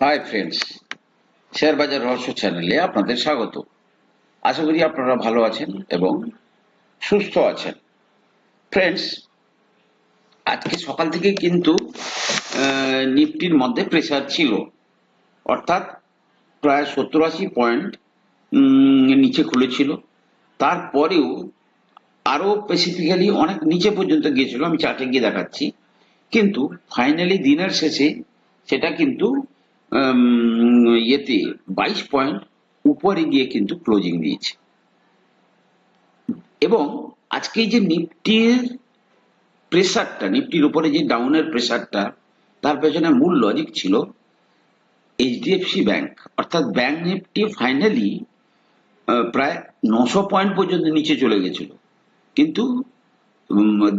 Hi friends share বাজার রহস্য চ্যানেলে আপনাদের স্বাগত। আশা করি আপনারা ভালো আছেন এবং সুস্থ আছেন। ফ্রেন্ডস আজকে সকাল থেকে কিন্তু নিফটির মধ্যে প্রেসার ছিল। অর্থাৎ প্রায় সত্তর আশি পয়েন্ট নিচে খুলেছিল। তারপরেও আরও স্পেসিফিক্যালি অনেক নিচে পর্যন্ত গিয়েছিল। আমি চার্টে গিয়ে দেখাচ্ছি। কিন্তু ফাইনালি দিনের শেষে সেটা কিন্তু ইয়েতে বাইশ পয়েন্ট উপরে গিয়ে কিন্তু ক্লোজিং দিয়েছে। এবং আজকে যে নিফটির প্রেসারটা, নিফটির উপরে যে ডাউনের প্রেসারটা, তার পেছনে মূল লজিক ছিল এইচডিএফসি ব্যাংক। অর্থাৎ ব্যাংক নিফটি ফাইনালি প্রায় নশো পয়েন্ট পর্যন্ত নিচে চলে গেছিল। কিন্তু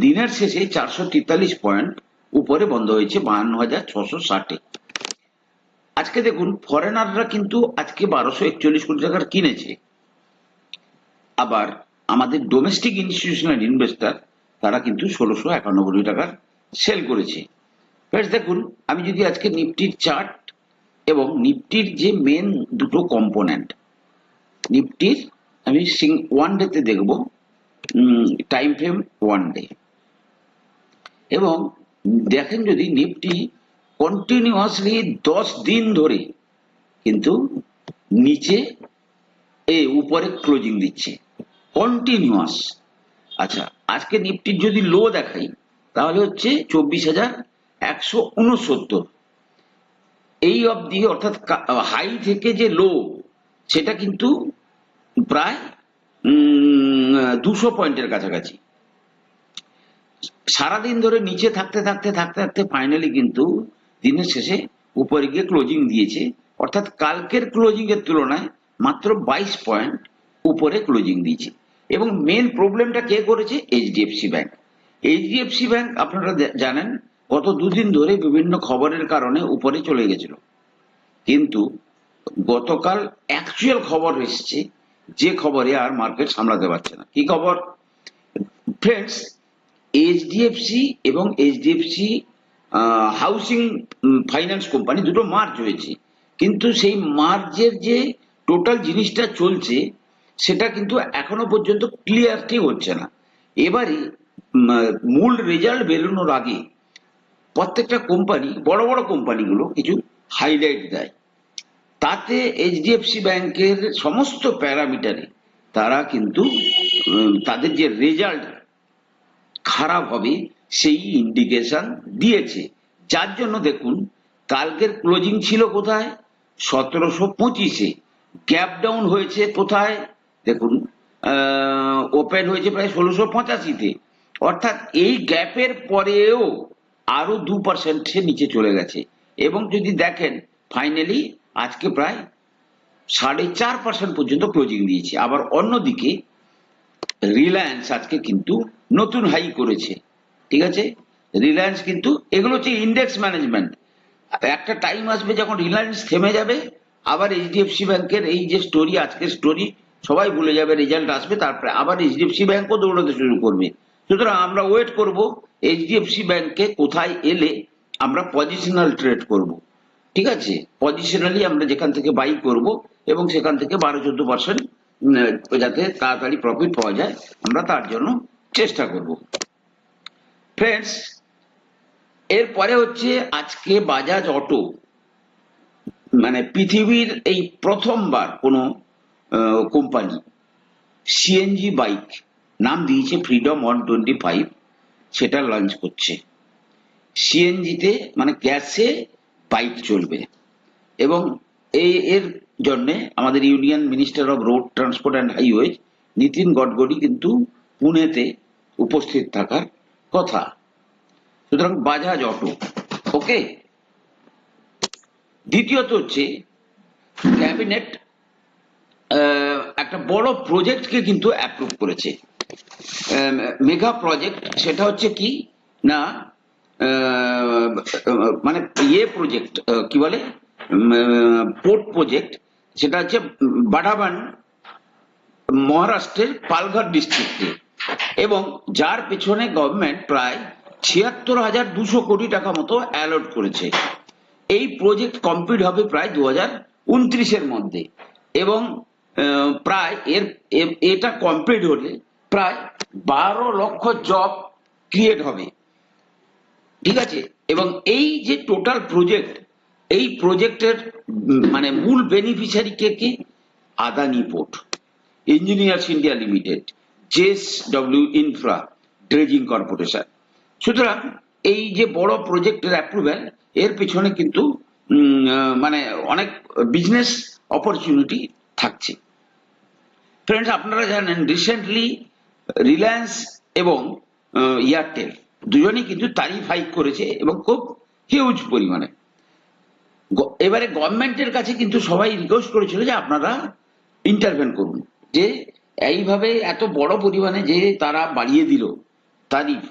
দিনের শেষে চারশো তেতাল্লিশ পয়েন্ট উপরে বন্ধ হয়েছে, বাহান্ন হাজার ছশো ষাটে। আজকে দেখুন ফরেনাররা কিন্তু আজকে বারোশো একচল্লিশ কোটি টাকার কিনেছে। আবার আমাদের ডোমেস্টিক ইনস্টিটিউশনাল ইনভেস্টার তারা কিন্তু ষোলোশো একান্ন কোটি টাকার সেল করেছে। Friends, দেখুন আমি যদি আজকে নিফটির চার্ট এবং নিফটির যে মেন দুটো কম্পোনেন্ট নিফটির আমি সিং ওয়ান ডেতে দেখব টাইম ফ্রেম ওয়ান ডে এবং দেখেন যদি নিফটি কন্টিনিউয়াসলি দশ দিন ধরে কিন্তু নিচে এ উপরে ক্লোজিং দিচ্ছে। কন্টিনিউয়াস আচ্ছা আজকে নিফটির যদি লো দেখাই, তাহলে হচ্ছে চব্বিশ হাজার একশো উনসত্তর। এই অবধি অর্থাৎ হাই থেকে যে লো সেটা কিন্তু প্রায় দুশো পয়েন্টের কাছাকাছি। সারাদিন ধরে নিচে থাকতে থাকতে থাকতে থাকতে ফাইনালি কিন্তু দিনের শেষে উপরে গিয়ে ক্লোজিং দিয়েছে। অর্থাৎ কালকের ক্লোজিং এর তুলনায় মাত্র বাইশ পয়েন্ট উপরে ক্লোজিং দিয়েছে। এবং মেন প্রবলেমটা কে করেছে? এইচডিএফসি ব্যাংক এইচডিএফসি ব্যাংক আপনারা জানেন, গত দুদিন ধরে বিভিন্ন খবরের কারণে উপরে চলে গেছিল। কিন্তু গতকাল অ্যাকচুয়াল খবর এসেছে, যে খবরে আর মার্কেট সামলাতে পারছে না। কি খবর? ফ্রেন্ডস এইচডিএফসি এবং এইচডিএফসি হাউসিং ফাইন্যান্স কোম্পানি দুটো মার্জ হয়েছে। কিন্তু সেই মার্জের যে টোটাল জিনিসটা চলছে, সেটা কিন্তু এখনও পর্যন্ত ক্লিয়ার ঠিক হচ্ছে না। এবারে মূল রেজাল্ট বেরোনোর আগে প্রত্যেকটা কোম্পানি বড় বড় কোম্পানিগুলো কিছু হাইলাইট দেয়। তাতে এইচডিএফসি ব্যাংকের সমস্ত প্যারামিটারে তারা কিন্তু তাদের যে রেজাল্ট খারাপ হবে সেই ইন্ডিকেশন দিয়েছে। যার জন্য দেখুন, কালকের ক্লোজিং ছিল কোথায়? সতেরোশো পঁচিশে। গ্যাপ ডাউন হয়েছে কোথায়? দেখুন ওপেন হয়েছে প্রায় ষোলোশো পঁচাশিতে। অর্থাৎ এই গ্যাপের পরেও আরও দু পার্সেন্ট সে নিচে চলে গেছে। এবং যদি দেখেন ফাইনালি আজকে প্রায় সাড়ে চার পার্সেন্ট পর্যন্ত ক্লোজিং দিয়েছে। আবার অন্যদিকে রিলায়েন্স আজকে কিন্তু নতুন হাই করেছে। ঠিক আছে? রিলায়েন্স কিন্তু, এগুলো হচ্ছে ইন্ডেক্স ম্যানেজমেন্ট একটা টাইম আসবে যখন রিলায়েন্স থেমে যাবে, আবার এইচডিএফসি ব্যাংকের এই যে স্টোরি আজকের স্টোরি সবাই ভুলে যাবে রেজাল্ট আসবে, তারপরে আবার এইচডিএফসি ব্যাংকও দৌড়াতে শুরু করবে। সুতরাং আমরা ওয়েট করব এইচডিএফসি ব্যাংকে কোথায় এলে আমরা পজিশনাল ট্রেড করব। ঠিক আছে? পজিশনালি আমরা যেখান থেকে বাই করব এবং সেখান থেকে বারো চোদ্দ পার্সেন্ট যাতে তাড়াতাড়ি প্রফিট পাওয়া যায়, আমরা তার জন্য চেষ্টা করব। ফ্রেন্ডস এরপরে হচ্ছে আজকে বাজাজ অটো। মানে পৃথিবীর এই প্রথমবার কোনো কোম্পানি সিএনজি বাইক নাম দিয়েছে ফ্রিডম ওয়ান টোয়েন্টি ফাইভ সেটা লঞ্চ করছে। সিএনজিতে মানে গ্যাসে বাইক চলবে। এবং এই, এর জন্যে আমাদের union minister of road transport and highways Nitin Gadkari কিন্তু পুনেতে উপস্থিত থাকার কথা। সুতরাং বাজাজ অটো। ওকে? দ্বিতীয়ত হচ্ছে, ক্যাবিনেট একটা বড় প্রজেক্টকে কিন্তু অ্যাপ্রুভ করেছে। মেগা প্রজেক্ট সেটা হচ্ছে কি? না মানে ইয়ে প্রজেক্ট কি বলে? পোর্ট প্রজেক্ট সেটা হচ্ছে বাডাবান মহারাষ্ট্রের পালঘর ডিস্ট্রিক্টে এবং যার পেছনে গভর্নমেন্ট প্রায় ছিয়াত্তর হাজার দুশো কোটি টাকা মতো অ্যালট করেছে। এই প্রজেক্ট কমপ্লিট হবে প্রায় দু হাজার উনত্রিশের মধ্যে। এবং প্রায় এর এটা কমপ্লিট হলে প্রায় বারো লক্ষ জব ক্রিয়েট হবে। ঠিক আছে? এবং এই যে টোটাল প্রজেক্ট এই প্রজেক্টের মানে মূল বেনিফিশিয়ারি কে কে? Adani port engineers India limited J S W infra dredging corporation সুতরাং এই যে বড় প্রজেক্টের অ্যাপ্রুভ্যাল এর পেছনে কিন্তু মানে অনেক বিজনেস অপরচুনিটি থাকছে। ফ্রেন্ডস আপনারা জানেন রিসেন্টলি রিলায়েন্স এবং এয়ারটেল দুজনেই কিন্তু তারিফ হাইক করেছে এবং খুব হিউজ পরিমাণে। এবারে গভর্নমেন্টের কাছে কিন্তু সবাই রিকোয়েস্ট করেছিল যে আপনারা ইন্টারভেন করুন, যে এইভাবে এত বড় পরিমাণে যে তারা বাড়িয়ে দিল তারিফ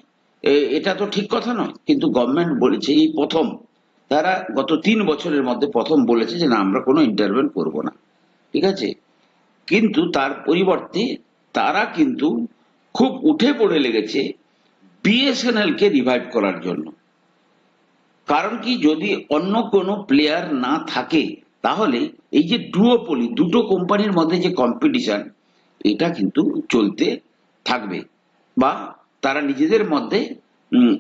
এটা তো ঠিক কথা নয়, কিন্তু গভর্নমেন্ট বলেছে এই প্রথম। তারা গত তিন বছরের মধ্যে প্রথম বলেছে যে না, আমরা কোনো ইন্টারভেন করব না। ঠিক আছে? কিন্তু তার পরিবর্তে তারা কিন্তু খুব উঠে পড়ে লেগেছে বিএসএনএল কে রিভাইভ করার জন্য। কারণ কি, যদি অন্য কোনো প্লেয়ার না থাকে, তাহলে এই যে ডুওপলি দুটো কোম্পানির মধ্যে যে কম্পিটিশন এটা কিন্তু চলতে থাকবে বা তারা নিজেদের মধ্যে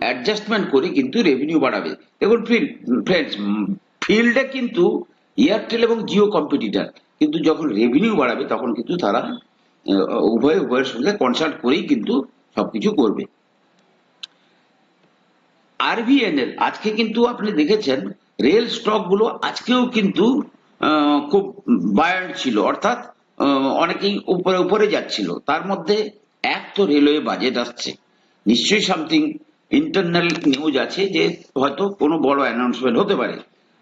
অ্যাডজাস্টমেন্ট করে কিন্তু রেভিনিউ বাড়াবে। দেখুন ফ্রেন্ডস ফিল্ডে কিন্তু এয়ারটেল এবং জিও কম্পিটিটার কিন্তু যখন রেভিনিউ বাড়াবে তখন কিন্তু তারা উভয়, উভয়ের সঙ্গে কনসাল্ট করেই কিন্তু সবকিছু করবে। আরভিএনএল আজকে কিন্তু আপনি দেখেছেন রেল স্টকগুলো আজকেও কিন্তু খুব বায়ার্ড ছিল। অর্থাৎ অনেকেই উপরে উপরে যাচ্ছিল। তার মধ্যে এক তো রেলওয়ে বাজেট আসছে। নিশ্চয়ই সামথিং ইন্টারনাল নিউজ আছে যে হয়তো কোনো বড় অ্যানাউন্সমেন্ট হতে পারে।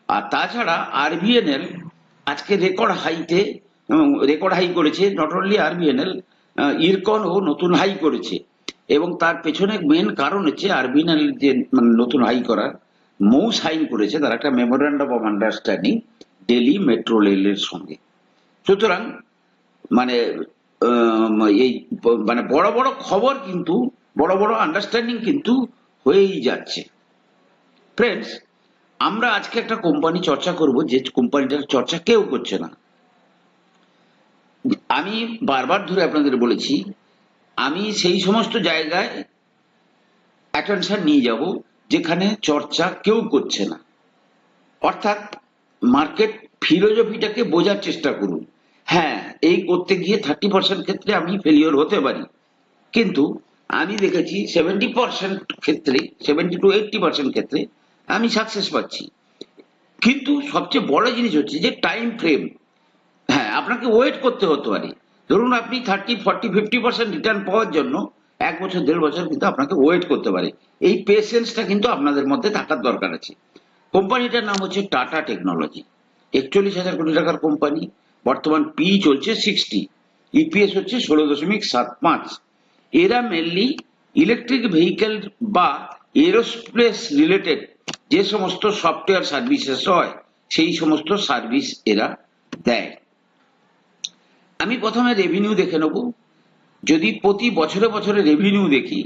আর তাছাড়া আরবিএনএল আজকে রেকর্ড হাইতে রেকর্ড হাই করেছে। নট অনলি আরবিএনএল ইরকনও নতুন হাই করেছে। এবং তার পেছনে মেন কারণ হচ্ছে আরবিএনএল যে মানে নতুন হাই করার, মৌ সাইন করেছে তার একটা memorandum of understanding Delhi metro রেলের সঙ্গে। সুতরাং মানে এই মানে বড় বড় খবর কিন্তু, বড় বড় আন্ডারস্ট্যান্ডিং কিন্তু হয়েই যাচ্ছে। ফ্রেন্ডস আমরা আজকে একটা কোম্পানি চর্চা করব, যে কোম্পানিটার চর্চা কেউ করছে না। আমি বারবার ধরে আপনাদের বলেছি, আমি সেই সমস্ত জায়গায় অ্যাটেনশন নিয়ে যাব, যেখানে চর্চা কেউ করছে না। অর্থাৎ মার্কেট ফিলোজফিটাকে বোঝার চেষ্টা করুন। হ্যাঁ এই করতে গিয়ে থার্টি পার্সেন্ট ক্ষেত্রে আমি ফেলিওর হতে পারি। কিন্তু আমি দেখেছি সেভেন্টি পার্সেন্ট ক্ষেত্রে সেভেন্টি টু এইটটি পার্সেন্ট ক্ষেত্রে আমি সাকসেস পাচ্ছি। কিন্তু সবচেয়ে বড় জিনিস হচ্ছে যে টাইম ফ্রেম হ্যাঁ আপনাকে ওয়েট করতে হতে পারে। ধরুন আপনি thirty forty fifty percent return পাওয়ার জন্য এক বছর, দেড় বছর কিন্তু আপনাকে ওয়েট করতে পারে। এই পেশেন্সটা কিন্তু আপনাদের মধ্যে থাকার দরকার আছে। কোম্পানিটার নাম হচ্ছে টাটা টেকনোলজি একচল্লিশ হাজার কোটি টাকার কোম্পানি। বর্তমান পি চলছে সিক্সটি ইপিএস হচ্ছে ষোলো দশমিক সাত পাঁচ। এরা মেনলি ইলেকট্রিক ভেহিকেল বা এরোস্পেস রিলেটেড যে সমস্ত সফটওয়্যার সার্ভিসেস হয়, সেই সমস্ত সার্ভিস এরা দেয়। আমি প্রথমে রেভিনিউ দেখে নেব। যদি প্রতি বছরে বছরে রেভিনিউ দেখি,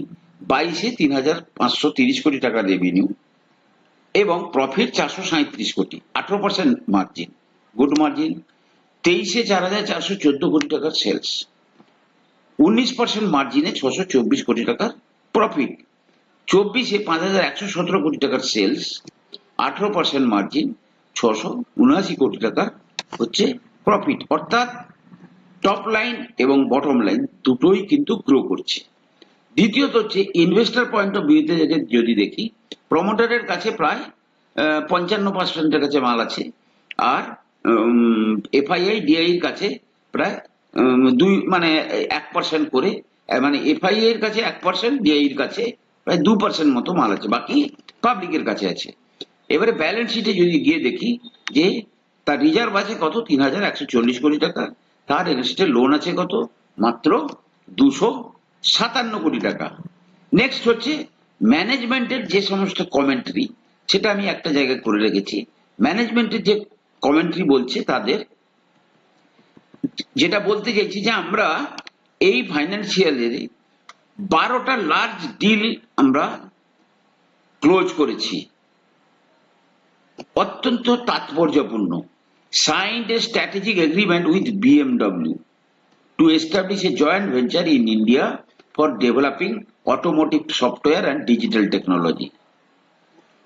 বাইশে তিন হাজার পাঁচশো তিরিশ কোটি টাকা রেভিনিউ এবং প্রফিট চারশো সাঁত্রিশ কোটি, আঠারো পার্সেন্ট মার্জিন গুড মার্জিন তেইশে চার হাজার চারশো চোদ্দ কোটি টাকার সেলস উনিশ পার্সেন্ট মার্জিনে ছশো চব্বিশ কোটি টাকার প্রফিট চব্বিশে পাঁচ হাজার একশো সতেরো কোটি টাকার সেলস আঠারো পার্সেন্ট মার্জিন ছশো উনআশি কোটি টাকা হচ্ছে প্রফিট অর্থাৎ টপ লাইন এবং বটম লাইন দুটোই কিন্তু গ্রো করছে। দ্বিতীয়ত হচ্ছে ইনভেস্টর পয়েন্ট অফ ভিউতে যদি দেখি প্রমোটারের কাছে প্রায় পঞ্চান্ন পার্সেন্টের কাছে মাল আছে। আর এফআইআই এর কাছে প্রায় দুই মানে এক পার্সেন্ট করে মানে এফআইআই এর কাছে এক পার্সেন্ট ডিআই এর কাছে প্রায় দু পার্সেন্ট মতো মাল আছে, বাকি পাবলিকের কাছে আছে। এবারে ব্যালেন্স শিটে যদি গিয়ে দেখি যে তার রিজার্ভ আছে কত? তিন হাজার একশো চল্লিশ কোটি টাকা। তার এগেনস্টে লোন আছে কত? মাত্র দুশো সাতান্ন কোটি টাকা। নেক্সট হচ্ছে ম্যানেজমেন্টের যে সমস্ত কমেন্ট্রি সেটা আমি একটা জায়গায় করে রেখেছি। ম্যানেজমেন্টের যে কমেন্ট্রি বলছে তাদের। যেটা বলতে চাইছি যে আমরা এই ফাইন্যান্সিয়ালের বারোটা লার্জ ডিল আমরা ক্লোজ করেছি। অত্যন্ত তাৎপর্যপূর্ণ। Signed strategic agreement with BMW to establish a joint venture in India for developing automotive software and digital technology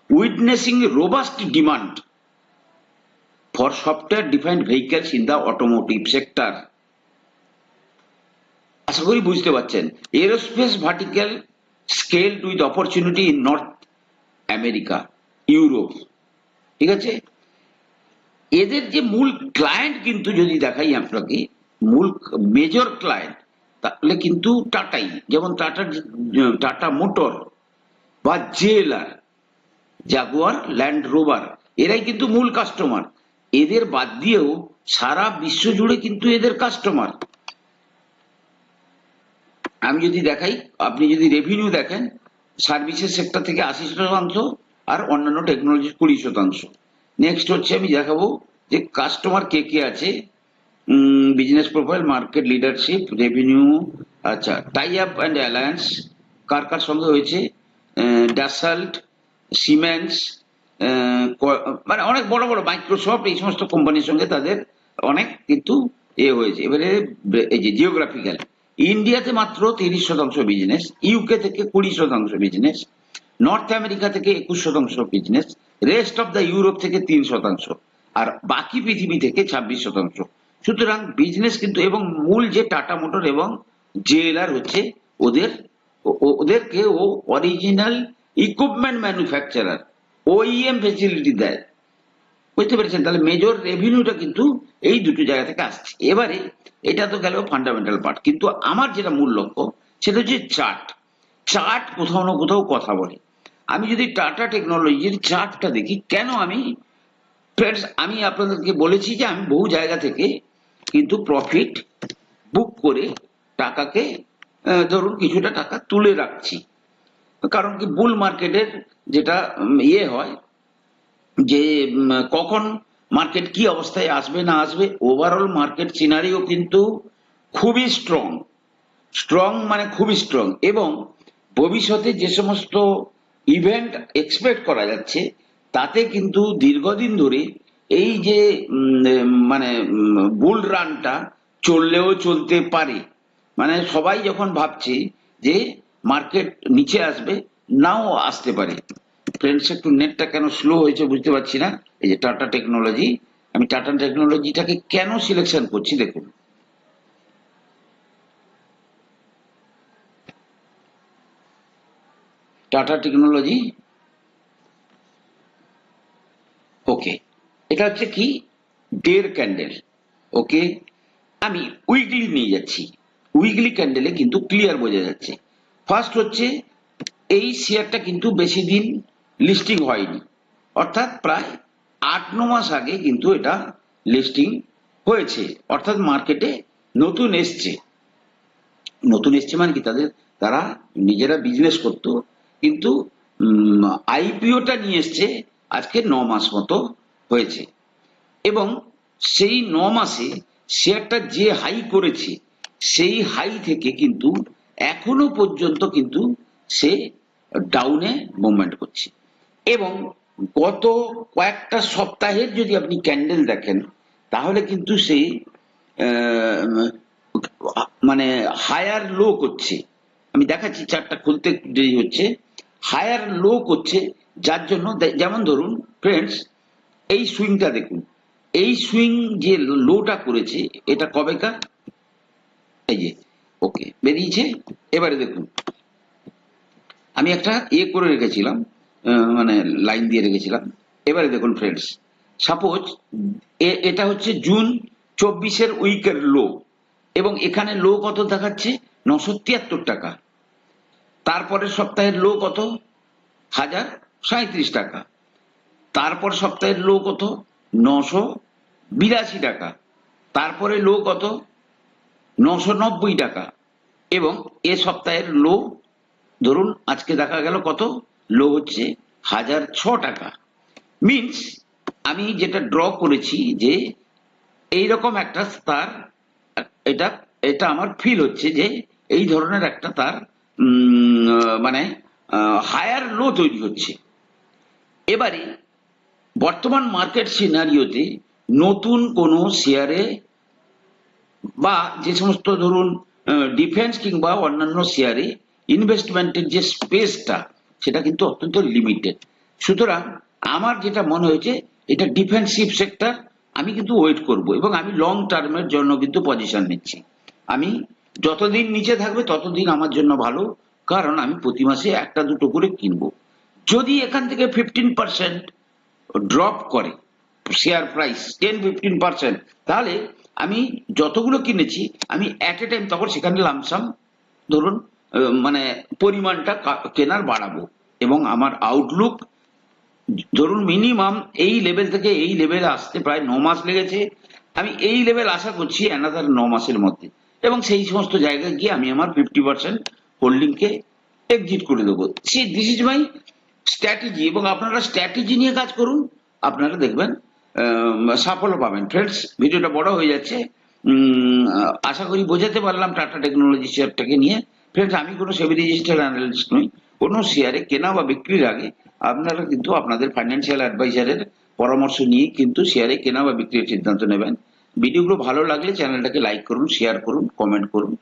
witnessing robust demand for software defined vehicles in the automotive sector. আশা করি বুঝতে পারছেন। Aerospace vertical scaled with opportunity in North America Europe ঠিক আছে? এদের যে মূল client কিন্তু যদি দেখাই আপনাকে, মূল মেজর ক্লায়েন্ট তাহলে কিন্তু টাটাই যেমন টাটা টাটা মোটর বা জেএলআর জাগুয়ার ল্যান্ড রোভার এরাই কিন্তু মূল কাস্টমার এদের বাদ দিয়েও সারা বিশ্ব জুড়ে কিন্তু এদের কাস্টমার আমি যদি দেখাই, আপনি যদি রেভিনিউ দেখেন সার্ভিসের সেক্টর থেকে আশি শতাংশ আর অন্যান্য টেকনোলজি কুড়ি শতাংশ। নেক্সট হচ্ছে আমি দেখাবো যে কাস্টমার কে কে আছে। Business profile market leadership revenue আচ্ছা টাই আপ অ্যান্ড অ্যালায়েন্স কার কার সঙ্গে হয়েছে? ডাসাল্ট সিমেন্স মানে অনেক বড় বড় মাইক্রোসফট এই সমস্ত কোম্পানির সঙ্গে তাদের অনেক কিন্তু এ হয়েছে। এবারে এই যে জিওগ্রাফিক্যাল ইন্ডিয়াতে মাত্র তিরিশ শতাংশ বিজনেস ইউকে থেকে কুড়ি শতাংশ বিজনেস নর্থ আমেরিকা থেকে একুশ শতাংশ business rest of the Europe থেকে তিন শতাংশ, আর বাকি পৃথিবী থেকে ছাব্বিশ শতাংশ। সুতরাং বিজনেস কিন্তু এবং মূল যে টাটা মোটর এবং জেএলআর হচ্ছে ওদের ওদেরকে ও original equipment manufacturer OEM facility দেয়। বুঝতে পেরেছেন? তাহলে মেজর রেভিনিউটা কিন্তু এই দুটো জায়গা থেকে আসছে। এবারে এটা তো গেল ফান্ডামেন্টাল পার্ট কিন্তু আমার যেটা মূল লক্ষ্য, সেটা হচ্ছে চার্ট চার্ট কোথাও না কোথাও কথা বলে। আমি যদি টাটা টেকনোলজির চার্টটা দেখি, কেন আমি ফ্রেন্ডস আমি আপনাদেরকে বলেছি যে আমি বহু জায়গা থেকে কিন্তু প্রফিট বুক করে টাকাকে ধরুন কিছুটা টাকা তুলে রাখছি। কারণ কি বুল মার্কেটের যেটা ইয়ে হয়, যে কখন মার্কেট কি অবস্থায় আসবে না আসবে ওভারঅল মার্কেট সিনারিও কিন্তু খুবই স্ট্রং স্ট্রং মানে খুবই স্ট্রং এবং ভবিষ্যতে যে সমস্ত ইভেন্ট এক্সপেক্ট করা যাচ্ছে, তাতে কিন্তু দীর্ঘদিন ধরে এই যে মানে বুল রানটা চললেও চলতে পারে। মানে সবাই যখন ভাবছে যে মার্কেট নিচে আসবে, নাও আসতে পারে। ফ্রেন্ডস একটু নেটটা কেন স্লো হয়েছে বুঝতে পারছি না। এই যে টাটা টেকনোলজি আমি টাটা টেকনোলজিটাকে কেন সিলেকশন করছি দেখুন। টাটা টেকনোলজি ওকে এটা হচ্ছে কি? ডের ক্যান্ডেল ওকে আমি উইকলি নিয়ে যাচ্ছি। উইকলি ক্যান্ডেলে কিন্তু ক্লিয়ার বোঝা যাচ্ছে। ফার্স্ট হচ্ছে, এই শেয়ারটা কিন্তু বেশি দিন লিস্টিং হয়নি। অর্থাৎ প্রায় আট, ন মাস আগে কিন্তু এটা লিস্টিং হয়েছে। অর্থাৎ মার্কেটে নতুন এসছে। নতুন এসছে মানে কি? তাদের, তারা নিজেরা বিজনেস করতো। কিন্তু আইপিওটা নিয়ে এসছে, আজকে ন মাস মতো হয়েছে। এবং সেই ন মাসে শেয়ারটা যে হাই করেছে, সেই হাই থেকে কিন্তু এখনও পর্যন্ত কিন্তু সে ডাউনে মুভমেন্ট করছে। এবং গত কয়েকটা সপ্তাহের যদি আপনি ক্যান্ডেল দেখেন, তাহলে কিন্তু সে মানে হায়ার লো করছে। আমি দেখাচ্ছি চারটা খুলতে দেরি হচ্ছে। হায়ার লো করছে, যার জন্য যেমন ধরুন ফ্রেন্ডস এই সুইংটা দেখুন। এই সুইং যে লোটা করেছে, এটা কবেকার? এই যে ওকে, বেরিয়েছে। এবারে দেখুন, আমি একটা ইয়ে করে রেখেছিলাম মানে লাইন দিয়ে রেখেছিলাম। এবারে দেখুন ফ্রেন্ডস সাপোজ এটা হচ্ছে জুন চব্বিশের উইকের লো এবং এখানে লো কত দেখাচ্ছে? নশো তিয়াত্তর টাকা। তারপরের সপ্তাহের লো কত? হাজার সাঁত্রিশ টাকা। তারপর সপ্তাহের লো কত? নশো বিরাশি টাকা। তারপরে লো কত? নশো নব্বই টাকা। এবং এ সপ্তাহের লো ধরুন আজকে দেখা গেল কত? লো হচ্ছে হাজার ছ টাকা। মিন্স আমি যেটা ড্র করেছি যে এইরকম একটা তার এটা এটা আমার ফিল হচ্ছে যে এই ধরনের একটা তার মানে হায়ার লো তৈরি হচ্ছে। এবারে বর্তমান মার্কেট সিনারিওতে নতুন কোনো শেয়ারে বা যে সমস্ত ধরুন ডিফেন্স কিংবা অন্যান্য শেয়ারে ইনভেস্টমেন্টের যে স্পেসটা সেটা কিন্তু অত্যন্ত লিমিটেড সুতরাং আমার যেটা মনে হয়েছে, এটা ডিফেন্সিভ সেক্টর আমি কিন্তু ওয়েট করব এবং আমি লং টার্মের জন্য কিন্তু পজিশন নিচ্ছি। আমি যতদিন নিচে থাকবে, ততদিন আমার জন্য ভালো, কারণ আমি প্রতি মাসে একটা দুটো করে কিনবো। যদি এখান থেকে ফিফটিন পার্সেন্ট ড্রপ করে share price ten fifteen percent তাহলে আমি যতগুলো কিনেছি, আমি অ্যাট এ টাইম তখন সেখানে লামসাম ধরুন মানে পরিমাণটা কেনার বাড়াবো। এবং আমার আউটলুক ধরুন মিনিমাম এই লেভেল থেকে এই লেভেলে আসতে প্রায় ন মাস লেগেছে। আমি এই লেভেল আশা করছি অ্যানাদার ন মাসের মধ্যে। এবং সেই সমস্ত জায়গায় গিয়ে আমি আমার ফিফটি পার্সেন্ট হোল্ডিংকে এক্সিট করে দেবো। Say this is my strategy এবং আপনারা স্ট্র্যাটেজি নিয়ে কাজ করুন, আপনারা দেখবেন সাফল্য পাবেন। ফ্রেন্ডস ভিডিওটা বড় হয়ে যাচ্ছে। আশা করি বোঝাতে পারলাম টাটা টেকনোলজি শেয়ারটাকে নিয়ে। ফ্রেন্ডস আমি কোনো সেবি রেজিস্টার্ড অ্যানালিস্ট নই। কোনো শেয়ারে কেনা বা বিক্রির আগে আপনারা কিন্তু আপনাদের ফাইন্যান্সিয়াল অ্যাডভাইজারের পরামর্শ নিয়ে কিন্তু শেয়ারে কেনা বা বিক্রির সিদ্ধান্ত নেবেন। ভিডিওগুলো ভালো লাগলে চ্যানেলটাকে লাইক করুন শেয়ার করুন কমেন্ট করুন।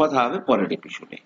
কথা হবে পরের এপিসোডে